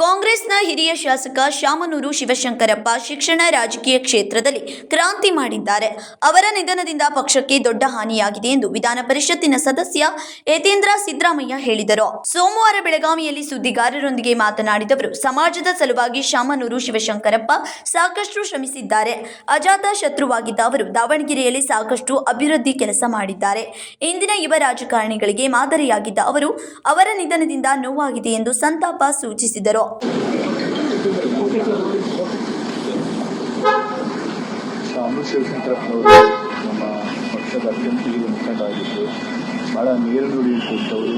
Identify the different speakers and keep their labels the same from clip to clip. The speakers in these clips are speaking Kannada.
Speaker 1: ಕಾಂಗ್ರೆಸ್ನ ಹಿರಿಯ ಶಾಸಕ ಶಾಮನೂರು ಶಿವಶಂಕರಪ್ಪ ಶಿಕ್ಷಣ ರಾಜಕೀಯ ಕ್ಷೇತ್ರದಲ್ಲಿ ಕ್ರಾಂತಿ ಮಾಡಿದ್ದಾರೆ. ಅವರ ನಿಧನದಿಂದ ಪಕ್ಷಕ್ಕೆ ದೊಡ್ಡ ಹಾನಿಯಾಗಿದೆ ಎಂದು ವಿಧಾನ ಪರಿಷತ್ತಿನ ಸದಸ್ಯ ಯತೇಂದ್ರ ಸಿದ್ದರಾಮಯ್ಯ ಹೇಳಿದರು. ಸೋಮವಾರ ಬೆಳಗಾವಿಯಲ್ಲಿ ಸುದ್ದಿಗಾರರೊಂದಿಗೆ ಮಾತನಾಡಿದವರು, ಸಮಾಜದ ಸಲುವಾಗಿ ಶಾಮನೂರು ಶಿವಶಂಕರಪ್ಪ ಸಾಕಷ್ಟು ಶ್ರಮಿಸಿದ್ದಾರೆ. ಅಜಾತ ಶತ್ರುವಾಗಿದ್ದ ಅವರು ದಾವಣಗೆರೆಯಲ್ಲಿ ಸಾಕಷ್ಟು ಅಭಿವೃದ್ಧಿ ಕೆಲಸ ಮಾಡಿದ್ದಾರೆ. ಇಂದಿನ ಯುವ ರಾಜಕಾರಣಿಗಳಿಗೆ ಮಾದರಿಯಾಗಿದ್ದ ಅವರು ಅವರ ನಿಧನದಿಂದ ನೋವಾಗಿದೆ ಎಂದು ಸಂತಾಪ ಸೂಚಿಸಿದರು.
Speaker 2: ಶಾಮು ಶಿವಶಂಕರಪ್ಪನವರು ನಮ್ಮ ಪಕ್ಷದ ಅತ್ಯಂತ ಹಿರಿಯ ಮುಖಂಡ ಆಗಿದ್ದು ಭಾಳ ನೇರ ನುಡಿ ಕೊಟ್ಟವರು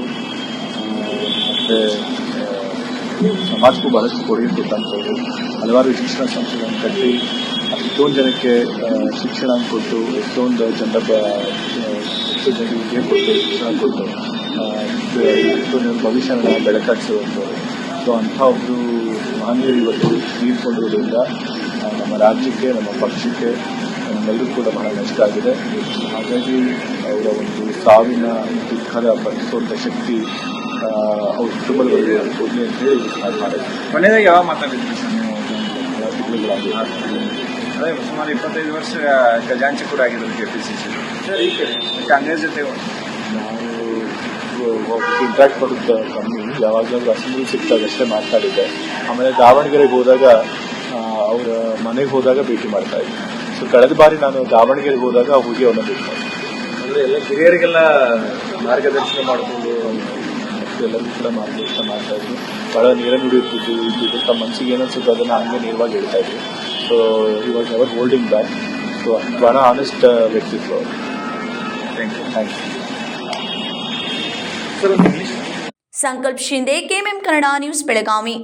Speaker 2: ಮತ್ತು ಸಮಾಜಕ್ಕೂ ಬಹಳಷ್ಟು ಕೊಡುಗೆ ಹಲವಾರು ಶಿಕ್ಷಣ ಸಂಸ್ಥೆಗಳನ್ನು ಕಟ್ಟಿ ಎಷ್ಟೊಂದು ಜನಕ್ಕೆ ಶಿಕ್ಷಣ ಕೊಟ್ಟು ಎಷ್ಟೊಂದು ಜನರ ಎಷ್ಟು ಜನರಿಗೆ ಕೊಟ್ಟು ಶಿಕ್ಷಣ ಕೊಟ್ಟು ಎಷ್ಟೋ ಜನರ ಭವಿಷ್ಯನ ಬೆಳಕಾಗಿಸುವಂಥವ್ರು ಸೊ ಅಂಥ ಒಬ್ಬರು ಮಹನೀಯರು ಇವತ್ತು ತೀರ್ಕೊಂಡಿರೋದ್ರಿಂದ ನಮ್ಮ ರಾಜ್ಯಕ್ಕೆ, ನಮ್ಮ ಪಕ್ಷಕ್ಕೆ ನಮ್ಮೆಲ್ಲರೂ ಕೂಡ ಬಹಳ ನಷ್ಟ ಆಗಿದೆ. ಹಾಗಾಗಿ ಅವರ ಒಂದು ಸಾವಿನ ದುಃಖದ ಭರಿಸುವಂಥ ಶಕ್ತಿ ಅವ್ರ ಕುಟುಂಬದವರಿಗೆ ಕೊಡಲಿ ಅಂತ ಹೇಳಿ ಅದು
Speaker 3: ಕೊನೆಯದಾಗಿ ಯಾವಾಗ ಮಾತಾಡಿದ್ರಿ ಸರ್ ನೀವು?
Speaker 2: ತಿಂಗಳುಗಳಾಗಿ
Speaker 3: ಅದೇ ಸುಮಾರು ಇಪ್ಪತ್ತೈದು ವರ್ಷ ಖಜಾಂಚಿ ಕೂಡ ಆಗಿರೋದು K P C C Congress ಜೊತೆ
Speaker 2: ನಾವು ಇಂಟ್ರಾಕ್ಟ್ ಬರುತ್ತೆ ಕಮ್ಮಿ ಯಾವಾಗಲೂ ಅಸೆಂಬ್ಲಿ ಸಿಗ್ತದೆ ಅಷ್ಟೇ ಮಾತಾಡಿದ್ದೆ. ಆಮೇಲೆ ದಾವಣಗೆರೆಗೆ ಹೋದಾಗ ಅವರ ಮನೆಗೆ ಹೋದಾಗ ಭೇಟಿ ಮಾಡ್ತಾ ಇದ್ದೆ. ಸೊ ಕಳೆದ ಬಾರಿ ನಾನು ದಾವಣಗೆರೆಗೆ ಹೋದಾಗ ಹೋಗಿ ಅವನ ಭೇಟಿ ಮಾಡಿದ್ದೆ
Speaker 3: ಅಂದ್ರೆ ಎಲ್ಲ ಹಿರಿಯರಿಗೆಲ್ಲ ಮಾರ್ಗದರ್ಶನ ಮಾಡಿಕೊಂಡು
Speaker 2: ಎಲ್ಲರಿಗೂ ಕೂಡ ಮಾರ್ಗದರ್ಶನ ಮಾಡ್ತಾ ಇದ್ವಿ ಬಹಳ ನೀರ ನುಡಿಯುತ್ತಿದ್ದು ಇದ್ದಿದ್ದು ಇದು ತಮ್ಮ ಮನಸ್ಸಿಗೆ ಏನನ್ಸುತ್ತೆ ಅದನ್ನ ಹಂಗೆ ನೇರವಾಗಿ ಹೇಳ್ತಾ ಇದ್ವಿ so he was never holding back so ಬಹಳ ಆನೆಸ್ಟ್ ವ್ಯಕ್ತಿತ್ವ ಅವರು.
Speaker 3: Thank you
Speaker 2: thank you
Speaker 1: Sankalp Shinde KMM Kannada news Belagavi.